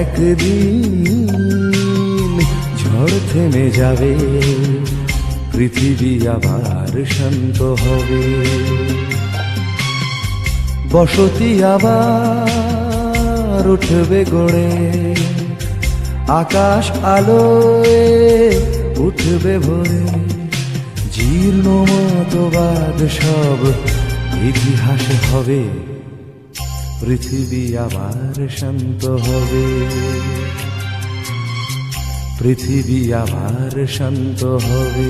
একদিন ঝড় থেমে যাবে, পৃথিবী আবার শান্ত হবে। বসতি আবার উঠবে গড়ে, আকাশ আলোয় উঠবে ভরে। জীর্ণ মতবাদ সব ইতিহাস হবে। পৃথিবী আবার শান্ত হবে। পৃথিবী আবার শান্ত হবে।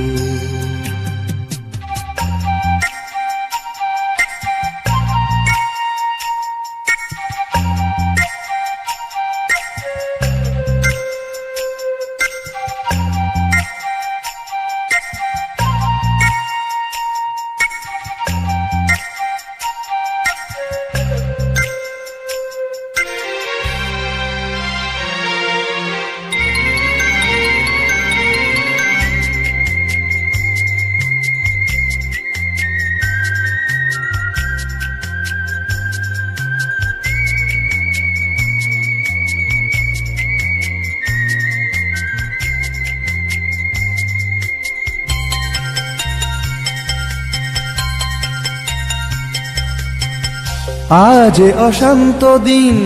আজ অশান্ত দিন,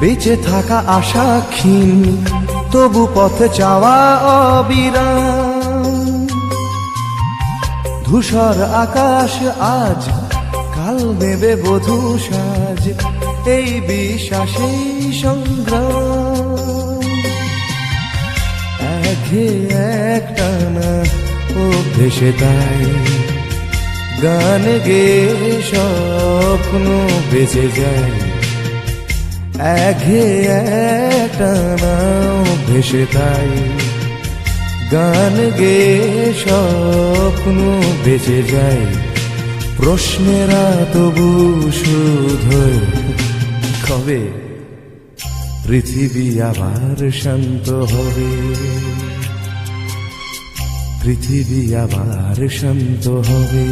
বেঁচে থাকা আশা ক্ষীণ, তবু পথে চাওয়া অবিরাম। ধূসর আকাশ আজ কাল নেবে বধূ সাজ, এই বিশ্বাসেই সংগ্রাম। একে একটানা ও ভেসে তাই গান গে স্বপ্ন বেঁচে যায়। এঘে একটানাও ভেসে তাই গান গে স্বপ্ন বেঁচে যায়। প্রশ্নেরা তবু শুধু কবে? পৃথিবী আবার শান্ত হবে। পৃথিবী আবার শান্ত হবে।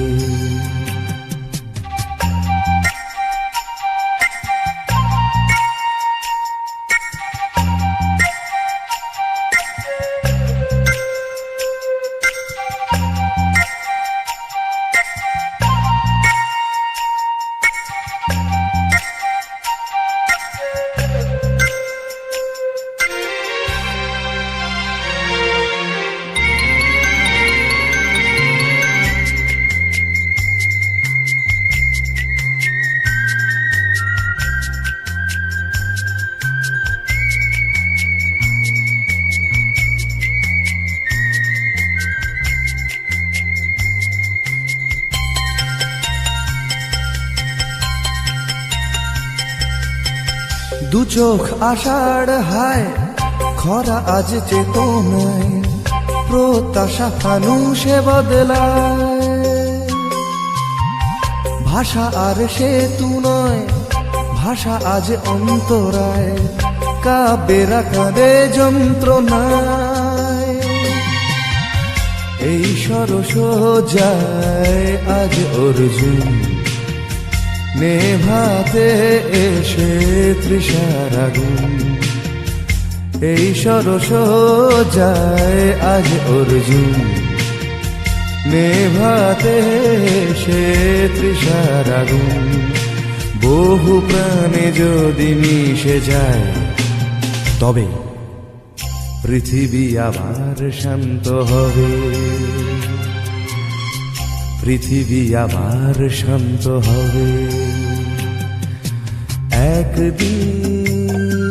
দু চোখ আষাঢ় হায়, খরা আজ চেতনায়, প্রত্যাশা ফানুষে বদলায়। ভাষা আর সেতু নয়, ভাষা আজ অন্তরায়, কাব্যেরা কাঁদে যন্ত্রণায়। এই সরস যায় আজ অর্জুন নেভাতে এসে তৃষার আগুন এই সরস যায় আজ অর্জুন নেভাতে এসে তৃষার আগুন বহু প্রাণে যদি মিশে যায়, তবে পৃথিবী আবার শান্ত হবে। পৃথিবী আবার শান্ত হবে। একদিন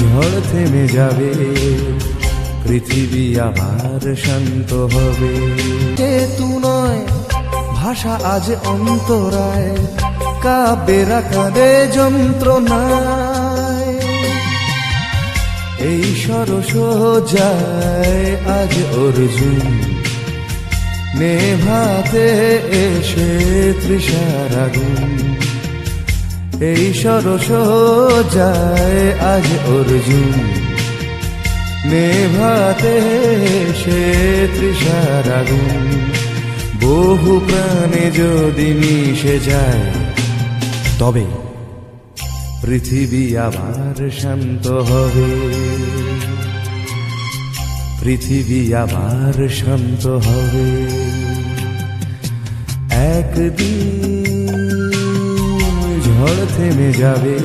ঝড় থেমে যাবে, পৃথিবী আবার শান্ত হবে। তু নয়, ভাষা আজ অন্তরায় কাব্যেরা কাঁদে যন্ত্রণায়। এই সরস যায় আজ অর্জুন নেভাতে এসে তৃষার আগুন এই সরস যায় আজ অর্জুন। নেভাতে সে তৃষার আগুন বহু প্রাণে যদি মিশে যায়, তবে পৃথিবী আবার শান্ত হবে। পৃথিবী আবার শান্ত হবে। একদিন ঝড় থেমে যাবে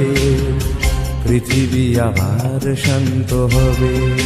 পৃথিবী আবার শান্ত হবে।